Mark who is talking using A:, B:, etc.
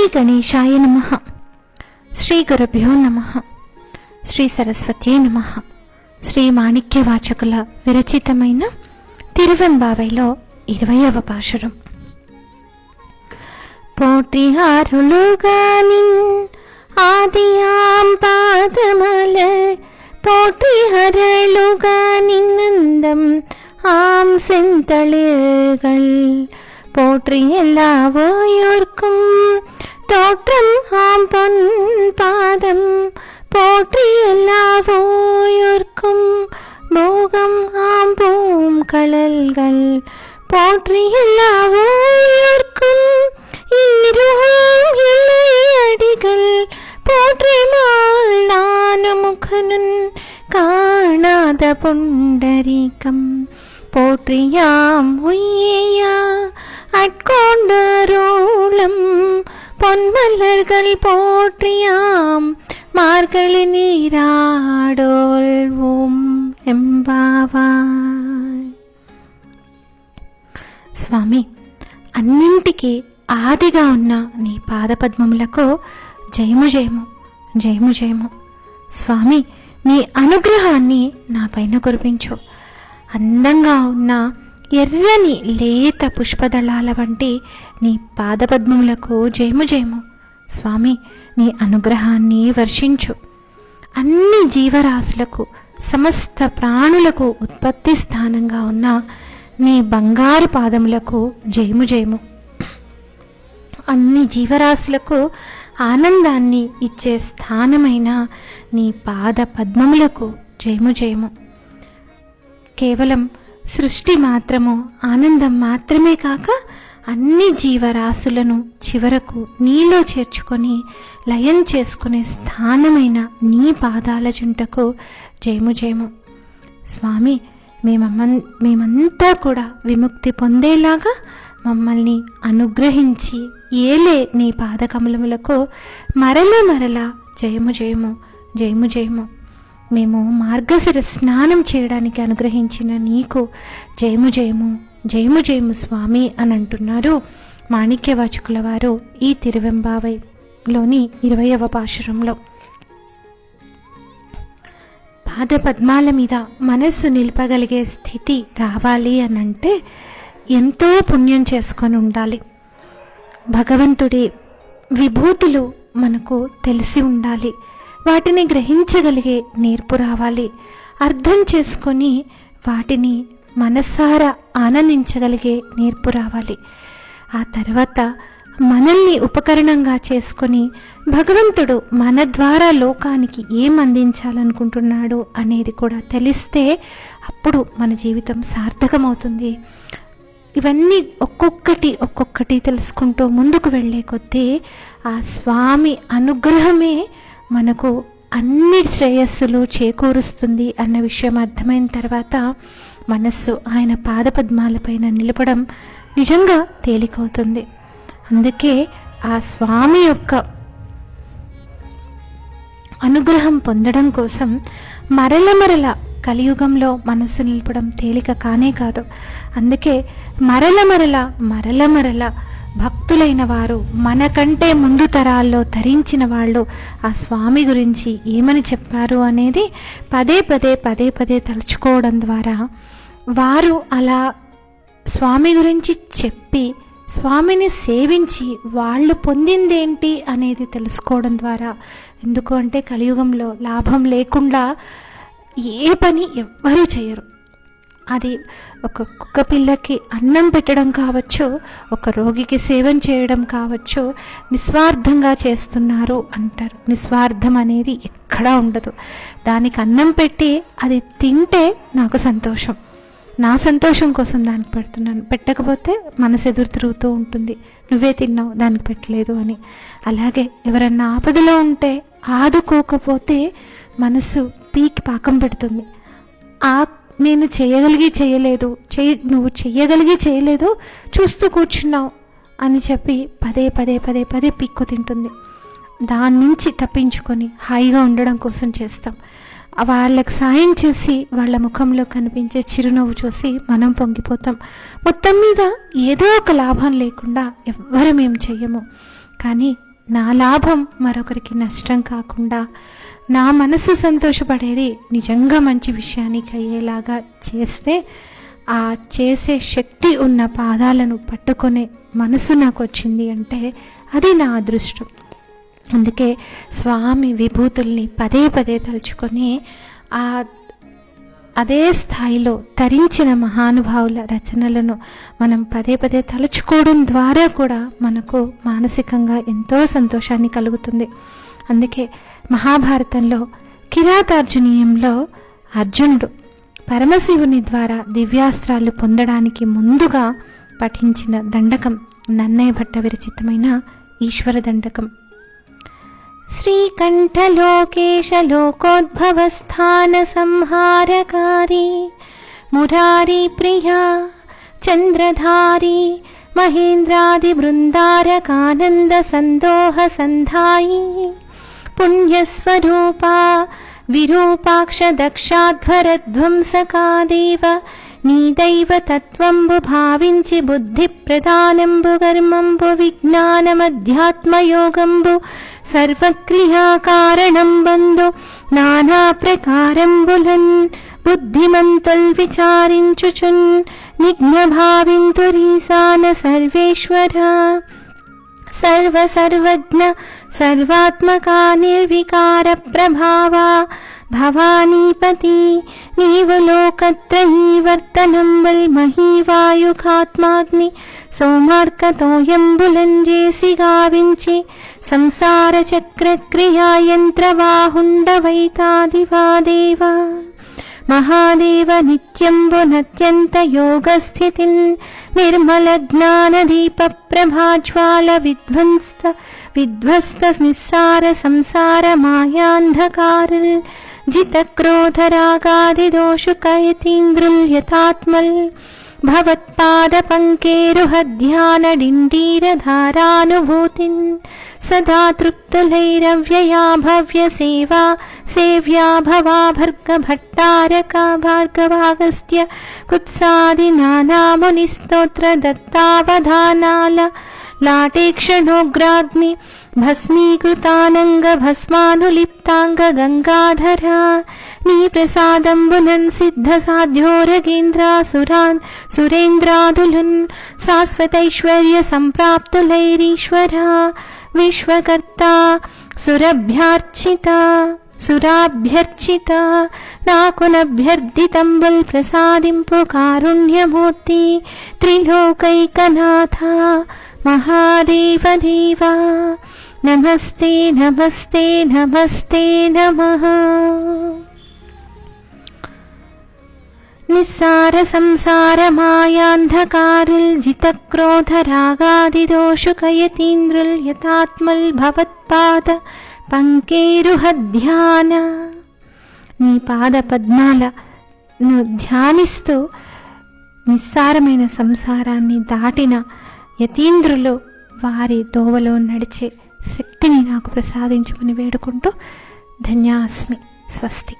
A: ശ്രീ ഗണേശായ നമ ശ്രീ ഗുരുഭ്യോ നമ ശ്രീ സരസ്വതിയെ നമ ശ്രീ മാണിക്യവാചകുല വിരചിതമൈന തിരുവെമ്പാവയിലോ ഇരുവയവ പാഷുരം പോട്ടിഹാരുളുകാനിൻ ആദിയാം പാദമല പോട്ടിഹരളുകാനിൻ നന്ദം ആം സെന്തളുകൾ പോട്രി എല്ലാവർക്കും தோற்றம் ஆம் பொன் பாதம் போற்றி எல்லாவோயோர்க்கும் போகம் ஆம் பூம் கடல்கள் போற்றி எல்லாவோயோர்க்கும் ஈருகாம் இளையடிகள் போற்றிமால் நானமுகனுன் காணாத புண்டரீகம் பொன்மலர்கள் போற்றியாம் மார்கழி நீராடோல்வோம் ఎంబావాయ్ స్వామి అన్నింటికీ ఆదిగా ఉన్న నీ పాదపద్మములకు జయము జయము జయము జయము స్వామి నీ అనుగ్రహాన్ని నా పైన కురిపించు అందంగా ఉన్న ఎర్రని లేత పుష్పదళాల వంటి నీ పాదపద్మములకు జయము జయము. స్వామి నీ అనుగ్రహాన్ని వర్షించు. అన్ని జీవరాశులకు సమస్త ప్రాణులకు ఉత్పత్తి స్థానంగా ఉన్న నీ బంగారు పాదములకు జయము జయము. అన్ని జీవరాశులకు ఆనందాన్ని ఇచ్చే స్థానమైన నీ పాద పద్మములకు జయము జయము. కేవలం సృష్టి మాత్రము ఆనందం మాత్రమే కాక అన్ని జీవరాశులను చివరకు నీలో చేర్చుకొని లయం చేసుకునే స్థానమైన నీ పాదాల జుంటకు జయము జయము. స్వామి మేమమ్మ మేమంతా కూడా విముక్తి పొందేలాగా మమ్మల్ని అనుగ్రహించి ఏలే నీ పాదకమలములకు మరల మరల జయము జయము జయము జయము. మేము మార్గశిర స్నానం చేయడానికి అనుగ్రహించిన నీకు జయము జయము జయము జయము స్వామి అని అంటున్నారు మాణిక్యవాచకుల వారు ఈ తిరువెంబావైలోని ఇరవయవ పాశురంలో. పాద పద్మాల మీద మనస్సు నిలపగలిగే స్థితి రావాలి అని అంటే ఎంతో పుణ్యం చేసుకొని ఉండాలి. భగవంతుడి విభూతులు మనకు తెలిసి ఉండాలి. వాటిని గ్రహించగలిగే నేర్పు రావాలి. అర్థం చేసుకొని వాటిని మనసారా ఆనందించగలిగే నేర్పు రావాలి. ఆ తర్వాత మనల్ని ఉపకరణంగా చేసుకొని భగవంతుడు మన ద్వారా లోకానికి ఏం అందించాలనుకుంటున్నాడు అనేది కూడా తెలిస్తే అప్పుడు మన జీవితం సార్థకమవుతుంది. ఇవన్నీ ఒక్కొక్కటి ఒక్కొక్కటి తెలుసుకుంటూ ముందుకు వెళ్ళే కొద్దీ ఆ స్వామి అనుగ్రహమే మనకు అన్ని శ్రేయస్సులు చేకూరుస్తుంది అన్న విషయం అర్థమైన తర్వాత మనస్సు ఆయన పాదపద్మాలపైన నిలపడం నిజంగా తేలికవుతుంది. అందుకే ఆ స్వామి యొక్క అనుగ్రహం పొందడం కోసం మరల మరల కలియుగంలో మనస్సు నిలపడం తేలిక కానే కాదు. అందుకే మరల మరల మరల మరల భక్తులైన వారు మనకంటే ముందు తరాల్లో ధరించిన వాళ్ళు ఆ స్వామి గురించి ఏమని చెప్పారు అనేది పదే పదే పదే పదే తలుచుకోవడం ద్వారా వారు అలా స్వామి గురించి చెప్పి స్వామిని సేవించి వాళ్ళు పొందిందేంటి అనేది తెలుసుకోవడం ద్వారా ఎందుకు అంటే కలియుగంలో లాభం లేకుండా ఏ పని ఎవ్వరూ చేయరు. అది ఒక కుక్క పిల్లకి అన్నం పెట్టడం కావచ్చు ఒక రోగికి సేవం చేయడం కావచ్చు నిస్వార్థంగా చేస్తున్నారు అంటారు. నిస్వార్థం అనేది ఎక్కడా ఉండదు. దానికి అన్నం పెట్టి అది తింటే నాకు సంతోషం. నా సంతోషం కోసం దానికి పెడుతున్నాను. పెట్టకపోతే మనసు ఎదురు తిరుగుతూ ఉంటుంది. నువ్వే తిన్నావు దానికి పెట్టలేదు అని. అలాగే ఎవరన్నా ఆపదలో ఉంటే ఆదుకోకపోతే మనసు పీకి పాకం పెడుతుంది. ఆ నేను చేయగలిగి చేయలేదు చేయ నువ్వు చెయ్యగలిగి చేయలేదు చూస్తూ కూర్చున్నావు అని చెప్పి పదే పదే పదే పదే పిక్కు తింటుంది. దాని నుంచి తప్పించుకొని హాయిగా ఉండడం కోసం చేస్తాం. వాళ్ళకి సాయం చేసి వాళ్ళ ముఖంలో కనిపించే చిరునవ్వు చూసి మనం పొంగిపోతాం. మొత్తం మీద ఏదో ఒక లాభం లేకుండా ఎవ్వరం ఏం చెయ్యము. కానీ నా లాభం మరొకరికి నష్టం కాకుండా నా మనసు సంతోషపడేది నిజంగా మంచి విషయానికి అయ్యేలాగా చేస్తే ఆ చేసే శక్తి ఉన్న పాదాలను పట్టుకునే మనసు నాకు వచ్చింది అంటే అది నా అదృష్టం. అందుకే స్వామి విభూతుల్ని పదే పదే తలుచుకొని ఆ అదే స్థాయిలో తరించిన మహానుభావుల రచనలను మనం పదే పదే తలుచుకోవడం ద్వారా కూడా మనకు మానసికంగా ఎంతో సంతోషాన్ని కలుగుతుంది. అందుకే మహాభారతంలో కిరాతార్జునీయంలో అర్జునుడు పరమశివుని ద్వారా దివ్యాస్త్రాలు పొందడానికి ముందుగా పఠించిన దండకం నన్నయ్య భట్ట విరచితమైన ఈశ్వర దండకం. శ్రీకంఠలోకేశలోకోద్భవస్థానసంహారకారి మురారి ప్రియా చంద్రధారి మహేంద్రాది బృందారకానంద సందోహ సంధాయి पुण्यस्वरूपा विरूपाक्षदक्षाध्वरध्वंसकादेव नीदैव तत्त्वम्बुभाविञ्चि तत्त्वम्बु भावञ्चि बुद्धिप्रधानम्बु कर्मम्बु विज्ञानमध्यात्मयोगम्बु सर्वग्रियाकारणम् बन्धो नानाप्रकारम् बुलन् बुद्धिमन्तुल्विचारिञ्चुचुन् निज्ञभावन्तुरीसान सर्वेश्वर सर्वसर्वज्ञ सर्वात्मका निर्विकारप्रभावा। भवानीपति नीव लोकत्रयी वर्तनं वल्मही वायुकात्माग्नि सोमार्कतोऽयं बुलं जयसि संसारचक्रक्रियायन्त्रवाहुण्डवैतादिवा देव महादेव नित्यम्बुनत्यन्तयोगस्थितिम् निर्मलज्ञानदीपप्रभाज्वाल विध्वंस्त विध्वस्तनिस्सार संसार मायान्धकारितक्रोधरागादिदोषु कैतीङ्गृल् भवत्पादपङ्केरुहध्यानडिण्डीरधारानुभूतिन् सदा तृप्तलैरव्यया भव्य सेवा सेव्या भवा भर्गभट्टारका भार्गवागस्त्य कुत्सादिनानामुनिस्तोत्र दत्तावधानाल नाटे क्षणोग्राग्नि भस्मीकृतानङ्ग भस्मानुलिप्ताङ्ग गङ्गाधरा निप्रसादं बुलन् सिद्ध साध्यो తృప్తులైరవ్యయా భవ్య సేవా సేవ్యా భవా భర్గ భట్టారక భార్గవాగస్త్య కుత్సాది నానామునిస్తోత్ర దత్తావధానాల లాటేక్షణోగ్రాగ్ని భస్మీకృతానంగ భస్మానులిప్తాంగ గంగాధర నీ ప్రసాదంబునన్ సిద్ధ సాధ్యోరగేంద్రాసురాన్ సురేంద్రాదులున్ శాశ్వతైశ్వర్య సంప్రాప్తులైరీశ్వర విశ్వకర్త సురభ్యార్చిత సురాభ్యర్చిత నాకునభ్యర్థితంబుల్ ప్రసాదింపు కారుణ్యమూర్తి త్రిలోకైకనాథ మహాదేవ దేవా నమస్తే నమస్తే నమస్తే నమః నిస్సార సంసార మాయాంధకారుల్ జిత క్రోధ రాగాదిదోషు కయతీంద్రుల్ యథాత్మల్ భవత్పాద పంకేరుహ ధ్యాన నీ పాద పద్మాలను ధ్యానిస్తూ నిస్సారమైన సంసారాన్ని దాటిన యతీంద్రులు వారి దోవలో నడిచే శక్తిని నాకు ప్రసాదించమని వేడుకుంటూ ధన్యాస్మి. స్వస్తి.